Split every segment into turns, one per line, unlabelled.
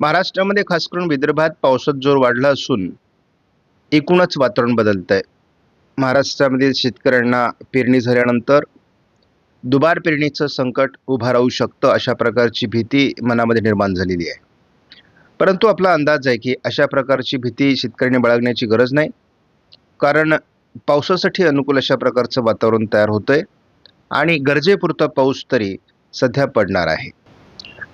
महाराष्ट्रामध्ये खास करून विदर्भात पावसात जोर वाढला असून एकूणच वातावरण बदलत आहे महाराष्ट्रामधील शेतकऱ्यांना पेरणी झाल्यानंतर दुबार पेरणीचं संकट उभा राहू शकतं अशा प्रकारची भीती मनामध्ये निर्माण झालेली आहे. परंतु आपला अंदाज आहे की अशा प्रकारची भीती शेतकऱ्यांनी बाळगण्याची गरज नाही. कारण पावसासाठी अनुकूल अशा प्रकारचं वातावरण तयार होतं आहे आणि गरजेपुरता पाऊस तरी सध्या पडणार आहे.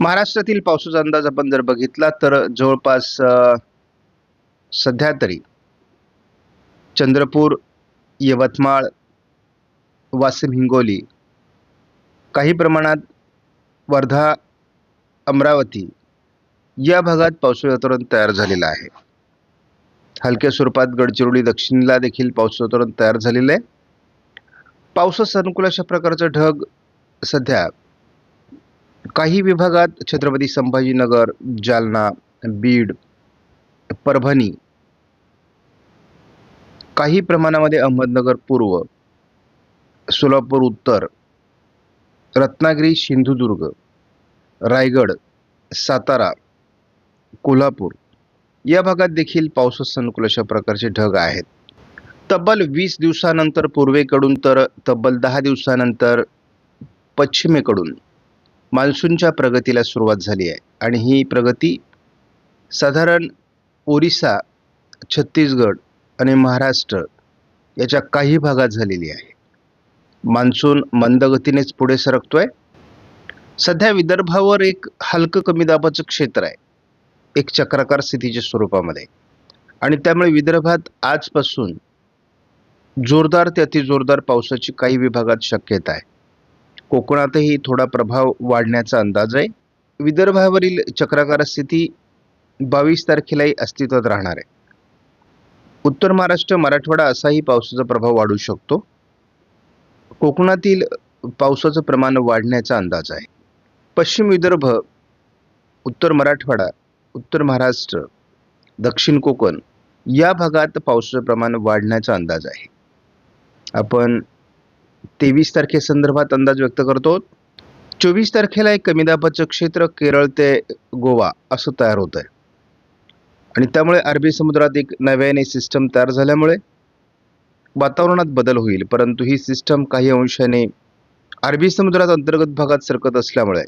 महाराष्ट्रातील पावसाचा अंदाज आपण जर बघितला तर जवळपास सध्या तरी चंद्रपूर यवतमाळ वाशिम हिंगोली काही प्रमाणात वर्धा अमरावती या भागात पावसाळी वातावरण तयार झालेलं आहे. हलक्या स्वरूपात गडचिरोली दक्षिणला देखील पावसाचं वातावरण तयार झालेलं आहे. पावसास अनुकूल अशा प्रकारचं ढग सध्या काही विभागात छत्रपती संभाजीनगर जालना बीड परभणी काही प्रमाणामध्ये अहमदनगर पूर्व सोलापूर उत्तर रत्नागिरी सिंधुदुर्ग रायगड सातारा कोल्हापूर या भागात देखील पावसास अनुकूल अशा प्रकारचे ढग आहेत. तब्बल वीस दिवसानंतर पूर्वेकडून तर तब्बल दहा दिवसानंतर पश्चिमेकडून मान्सूनच्या प्रगतीला सुरुवात झाली आहे. आणि ही प्रगती साधारण ओरिसा छत्तीसगड आणि महाराष्ट्र याच्या काही भागात झालेली आहे. मान्सून मंदगतीनेच पुढे सरकतो आहे सध्या विदर्भावर एक हलकं कमी दाबाचं क्षेत्र आहे. एक चक्राकार स्थितीच्या स्वरूपामध्ये. आणि त्यामुळे विदर्भात आजपासून जोरदार ते अतिजोरदार पावसाची काही विभागात शक्यता आहे. कोकणातही थोडा प्रभाव वाढण्याचा अंदाज आहे. विदर्भावरील चक्राकार स्थिती बावीस तारखेलाही अस्तित्वात राहणार आहे. उत्तर महाराष्ट्र मराठवाडा असाही पावसाचा प्रभाव वाढू शकतो. कोकणातील पावसाचं प्रमाण वाढण्याचा अंदाज आहे. पश्चिम विदर्भ उत्तर मराठवाडा उत्तर महाराष्ट्र दक्षिण कोकण या भागात पावसाचं प्रमाण वाढण्याचा अंदाज आहे. आपण तेवीस तारखेसंदर्भात अंदाज व्यक्त करतो. चोवीस तारखेला एक कमी दाबाचं क्षेत्र केरळ ते गोवा असं तयार होत आहे आणि त्यामुळे अरबी समुद्रात एक नव्याने सिस्टम तयार झाल्यामुळे वातावरणात बदल होईल. परंतु ही सिस्टम काही अंशाने अरबी समुद्रात अंतर्गत भागात सरकत असल्यामुळे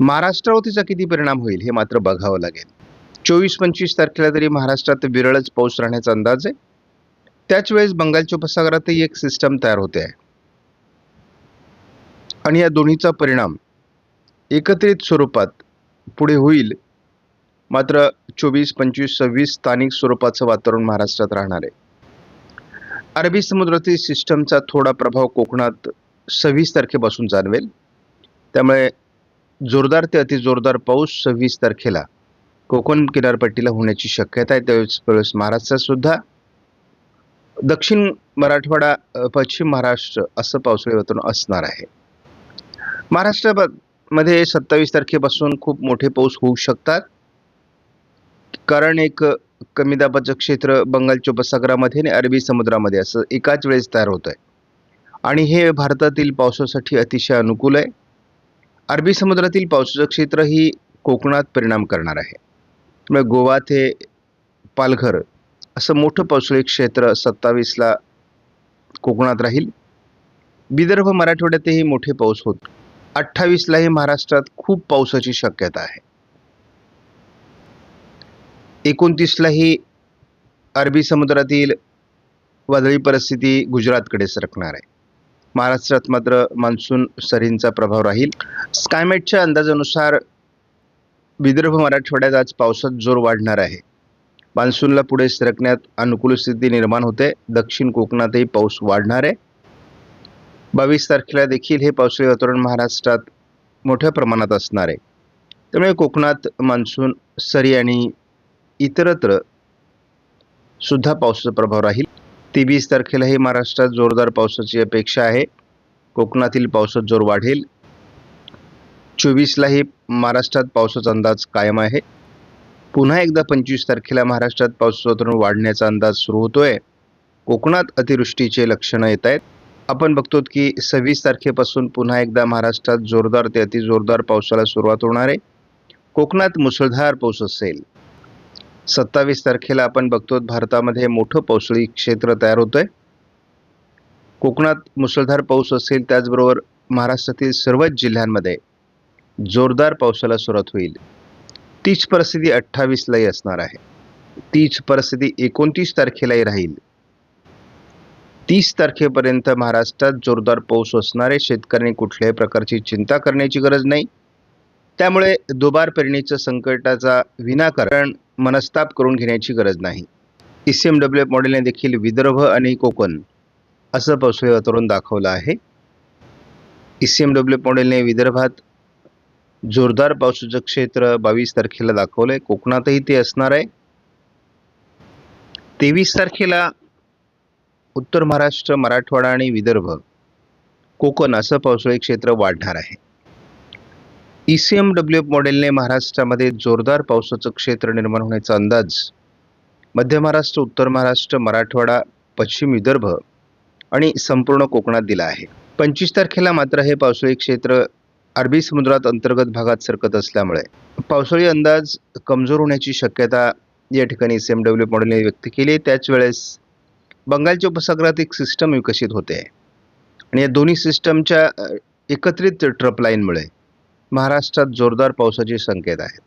महाराष्ट्रावर तिचा किती परिणाम होईल हे मात्र बघावं लागेल. चोवीस पंचवीस तारखेला तरी महाराष्ट्रात विरळच पाऊस राहण्याचा अंदाज आहे. त्याच वेळेस बंगालच्या उपसागरातही एक सिस्टम तयार होते. आहे आणि या दोन्हीचा परिणाम एकत्रित स्वरूपात पुढे होईल. मात्र चोवीस पंचवीस सव्वीस स्थानिक स्वरूपाचं वातावरण महाराष्ट्रात राहणार आहे. अरबी समुद्रातील सिस्टमचा थोडा प्रभाव कोकणात सव्वीस तारखेपासून जाणवेल. त्यामुळे जोरदार ते अतिजोरदार पाऊस सव्वीस तारखेला कोकण किनारपट्टीला होण्याची शक्यता आहे. त्यावेळेस वेळेस महाराष्ट्रात सुद्धा दक्षिण मराठवाडा पश्चिम महाराष्ट्र असं पावसाळी वातावरण असणार आहे. महाराष्ट्रामध्ये सत्तावीस तारखेपासून खूप मोठे पाऊस होऊ शकतात. कारण एक कमी दाबाचं क्षेत्र बंगालच्या उपसागरामध्ये आणि अरबी समुद्रामध्ये असं एकाच वेळेस तयार होत आहे आणि हे भारतातील पावसासाठी अतिशय अनुकूल आहे. अरबी समुद्रातील पावसाचं क्षेत्र ही कोकणात परिणाम करणार आहे. त्यामुळे गोवा ते पालघर असं मोठं पावसाळी क्षेत्र सत्तावीसला कोकणात राहील. विदर्भ मराठवाड्यातही मोठे पाऊस होत. अठ्ठावीसलाही महाराष्ट्रात खूप पावसाची शक्यता आहे. एकोणतीसलाही अरबी समुद्रातील वादळी परिस्थिती गुजरातकडे सरकणार आहे. महाराष्ट्रात मात्र मान्सून सरींचा प्रभाव राहील. स्कायमेटच्या अंदाजानुसार विदर्भ मराठवाड्यात आज पावसात जोर वाढणार आहे. मान्सूनला पुढे सरकण्यात अनुकूल स्थिती निर्माण होते. दक्षिण कोकणातही पाऊस वाढणार आहे. बावीस तारखेला देखील हे पावसाळी वातावरण महाराष्ट्रात मोठ्या प्रमाणात असणार आहे. त्यामुळे कोकणात मान्सून सरी आणि इतरत्र सुद्धा पावसाचा प्रभाव राहील. तेवीस तारखेलाही महाराष्ट्रात जोरदार पावसाची अपेक्षा आहे. कोकणातील पावसात जोर वाढेल. चोवीसलाही महाराष्ट्रात पावसाचा अंदाज कायम आहे. पुन्हा एकदा पंचवीस तारखेला महाराष्ट्रात पावसाचं वातावरण वाढण्याचा अंदाज सुरू होतोय. कोकणात अतिवृष्टीचे लक्षणं येत आहेत. आपण बघतो की सव्वीस तारखेपासून पुन्हा एकदा महाराष्ट्रात जोरदार ते अतिजोरदार पावसाला सुरुवात होणार आहे. कोकणात मुसळधार पाऊस असेल. सत्तावीस तारखेला आपण बघतो भारतामध्ये मोठं पावसाळी क्षेत्र तयार होतंय. कोकणात मुसळधार पाऊस असेल त्याचबरोबर महाराष्ट्रातील सर्वच जिल्ह्यांमध्ये जोरदार पावसाला सुरुवात होईल. तीच परिस्थिती अठ्ठावीसलाही असणार आहे. तीच परिस्थिती एकोणतीस तारखेलाही राहील. तीस तारखेपर्यंत महाराष्ट्रात जोरदार पाऊस असणारे शेतकऱ्यांनी कुठल्याही प्रकारची चिंता करण्याची गरज नाही. त्यामुळे दुबार पेरणीचं संकटाचा विनाकारण मनस्ताप करून घेण्याची गरज नाही. E C M W F मॉडेलने देखील विदर्भ आणि कोकण असं पावसाळी वातावरण दाखवलं आहे. E C M W F मॉडेलने विदर्भात जोरदार पावसाचं क्षेत्र बावीस तारखेला दाखवलं आहे कोकणातही ते असणार आहे. तेवीस तारखेला उत्तर महाराष्ट्र मराठवाडा आणि विदर्भ कोकण असं पावसाळी क्षेत्र वाढणार आहे. E C M W F मॉडेलने महाराष्ट्रामध्ये जोरदार पावसाचं क्षेत्र निर्माण होण्याचा अंदाज मध्य महाराष्ट्र उत्तर महाराष्ट्र मराठवाडा पश्चिम विदर्भ आणि संपूर्ण कोकणात दिला आहे. पंचवीस तारखेला मात्र हे पावसाळी क्षेत्र अरबी समुद्रात अंतर्गत भागात सरकत असल्यामुळे पावसाळी अंदाज कमजोर होण्याची शक्यता या ठिकाणी सी एम डब्ल्यू मॉडेलने व्यक्त केली. त्याच वेळेस बंगालच्या उपसागरात एक सिस्टम विकसित होते. आहे आणि या दोन्ही सिस्टमच्या एकत्रित ट्रपलाईनमुळे महाराष्ट्रात जोरदार पावसाचे संकेत आहेत.